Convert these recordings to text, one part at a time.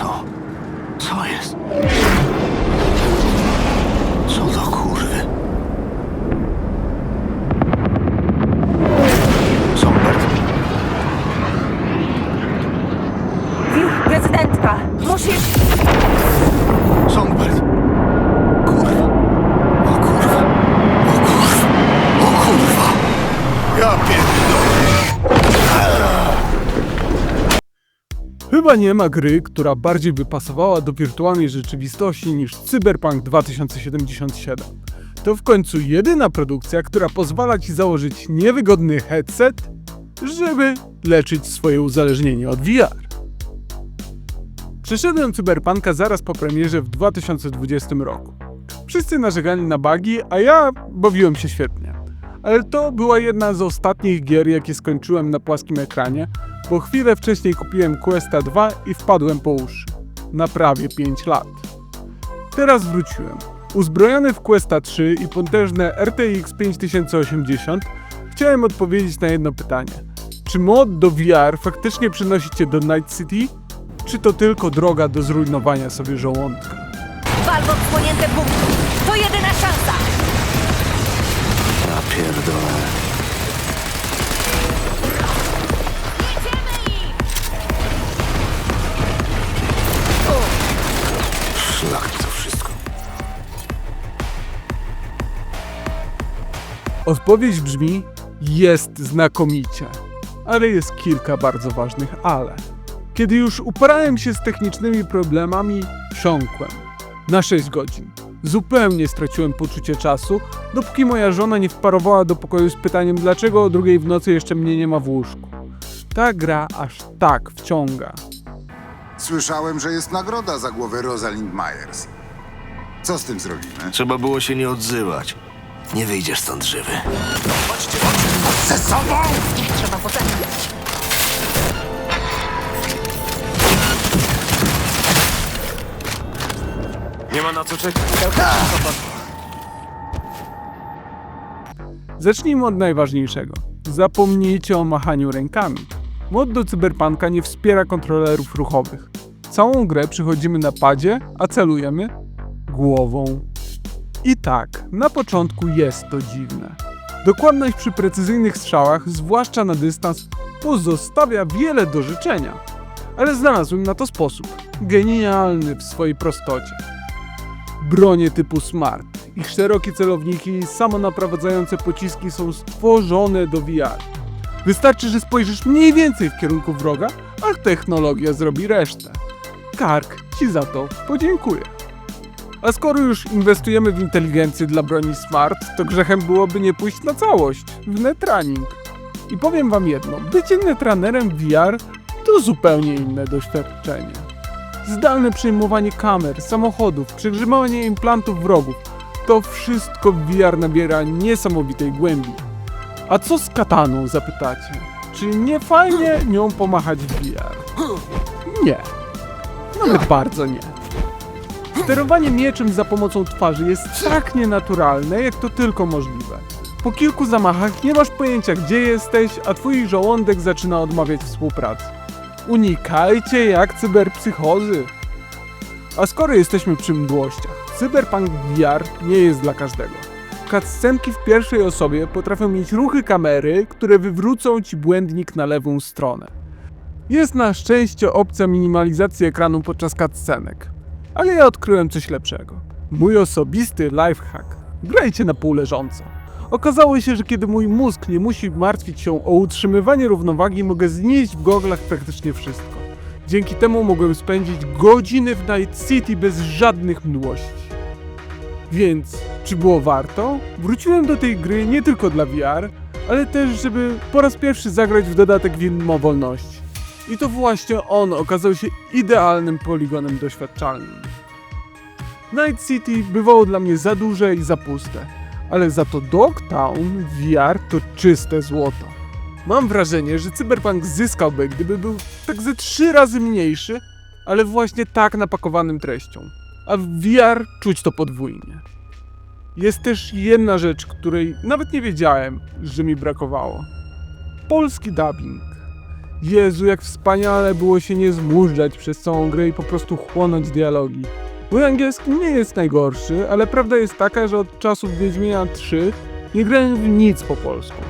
Co? Co jest? Chyba nie ma gry, która bardziej by pasowała do wirtualnej rzeczywistości niż Cyberpunk 2077. To w końcu jedyna produkcja, która pozwala ci założyć niewygodny headset, żeby leczyć swoje uzależnienie od VR. Przeszedłem Cyberpunka zaraz po premierze w 2020 roku. Wszyscy narzekali na bugi, a ja bawiłem się świetnie. Ale to była jedna z ostatnich gier, jakie skończyłem na płaskim ekranie, bo chwilę wcześniej kupiłem Questa 2 i wpadłem po uszy. Na prawie 5 lat. Teraz wróciłem. Uzbrojony w Questa 3 i potężne RTX 5080, chciałem odpowiedzieć na jedno pytanie. Czy mod do VR faktycznie przynosi cię do Night City? Czy to tylko droga do zrujnowania sobie żołądka? Wal w odsłonięte punkty! To jedyna szansa! Ja pierdolę. Odpowiedź brzmi: jest znakomicie. Ale jest kilka bardzo ważnych ale. Kiedy już uporałem się z technicznymi problemami, wsiąkłem. Na 6 godzin. Zupełnie straciłem poczucie czasu, dopóki moja żona nie wparowała do pokoju z pytaniem, dlaczego o drugiej w nocy jeszcze mnie nie ma w łóżku. Ta gra aż tak wciąga. Słyszałem, że jest nagroda za głowę Rosalind Myers. Co z tym zrobimy? Trzeba było się nie odzywać. Nie wyjdziesz stąd żywy. Ze sobą! Ich trzeba potępić. Nie ma na co czekać. Zacznijmy od najważniejszego. Zapomnijcie o machaniu rękami. Mod do Cyberpunka nie wspiera kontrolerów ruchowych. Całą grę przychodzimy na padzie, a celujemy głową. I tak, na początku jest to dziwne. Dokładność przy precyzyjnych strzałach, zwłaszcza na dystans, pozostawia wiele do życzenia. Ale znalazłem na to sposób. Genialny w swojej prostocie. Bronie typu Smart. Ich szerokie celowniki i samonaprowadzające pociski są stworzone do VR. Wystarczy, że spojrzysz mniej więcej w kierunku wroga, a technologia zrobi resztę. Kark ci za to podziękuję. A skoro już inwestujemy w inteligencję dla broni Smart, to grzechem byłoby nie pójść na całość, w netraning. I powiem wam jedno, bycie netranerem w VR to zupełnie inne doświadczenie. Zdalne przejmowanie kamer, samochodów, przegrzewanie implantów wrogów. To wszystko VR nabiera niesamowitej głębi. A co z kataną, zapytacie? Czy nie fajnie nią pomachać w VR? Nie. Nawet bardzo nie. Sterowanie mieczem za pomocą twarzy jest tak nienaturalne, jak to tylko możliwe. Po kilku zamachach nie masz pojęcia, gdzie jesteś, a twój żołądek zaczyna odmawiać współpracy. Unikajcie jak cyberpsychozy. A skoro jesteśmy przy mdłościach, Cyberpunk VR nie jest dla każdego. Cutscenki w pierwszej osobie potrafią mieć ruchy kamery, które wywrócą ci błędnik na lewą stronę. Jest na szczęście opcja minimalizacji ekranu podczas cutscenek. Ale ja odkryłem coś lepszego. Mój osobisty lifehack. Grajcie na pół leżąco. Okazało się, że kiedy mój mózg nie musi martwić się o utrzymywanie równowagi, mogę znieść w goglach praktycznie wszystko. Dzięki temu mogłem spędzić godziny w Night City bez żadnych mdłości. Więc, czy było warto? Wróciłem do tej gry nie tylko dla VR, ale też, żeby po raz pierwszy zagrać w dodatek Widmo Wolności. I to właśnie on okazał się idealnym poligonem doświadczalnym. Night City bywało dla mnie za duże i za puste, ale za to Dogtown VR to czyste złoto. Mam wrażenie, że Cyberpunk zyskałby, gdyby był tak ze trzy razy mniejszy, ale właśnie tak napakowanym treścią. A w VR czuć to podwójnie. Jest też jedna rzecz, której nawet nie wiedziałem, że mi brakowało. Polski dubbing. Jezu, jak wspaniale było się nie zmużdżać przez całą grę i po prostu chłonąć dialogi. Mój angielski nie jest najgorszy, ale prawda jest taka, że od czasów Wiedźmina 3 nie grałem w nic po polsku.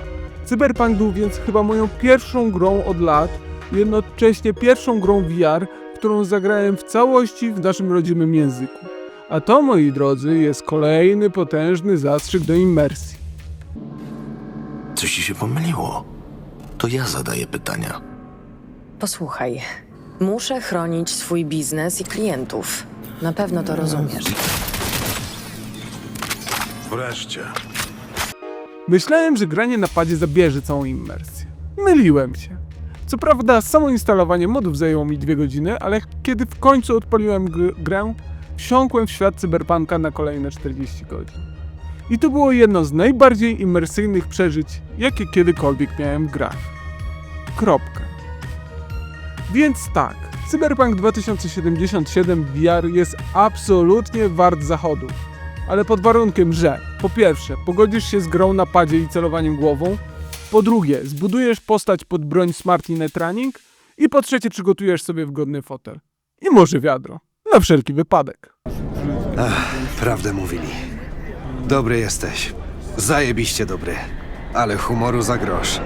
Cyberpunk był więc chyba moją pierwszą grą od lat, jednocześnie pierwszą grą VR, którą zagrałem w całości w naszym rodzimym języku. A to, moi drodzy, jest kolejny potężny zastrzyk do immersji. Coś ci się pomyliło. To ja zadaję pytania. Posłuchaj, muszę chronić swój biznes i klientów. Na pewno to rozumiesz. Wreszcie. Myślałem, że granie na padzie zabierze całą immersję. Myliłem się. Co prawda, samo instalowanie modów zajęło mi dwie godziny, ale kiedy w końcu odpaliłem gr- grę, wsiąkłem w świat cyberpunka na kolejne 40 godzin. I to było jedno z najbardziej imersyjnych przeżyć, jakie kiedykolwiek miałem w grach. Kropka. Więc tak, Cyberpunk 2077 VR jest absolutnie wart zachodu ale pod warunkiem, że po pierwsze, pogodzisz się z grą na padzie i celowaniem głową, po drugie, zbudujesz postać pod broń Smart Training i po trzecie, przygotujesz sobie wygodny fotel. I może wiadro, na wszelki wypadek. Prawdę mówili. Dobry jesteś. Zajebiście dobry. Ale humoru za grosz.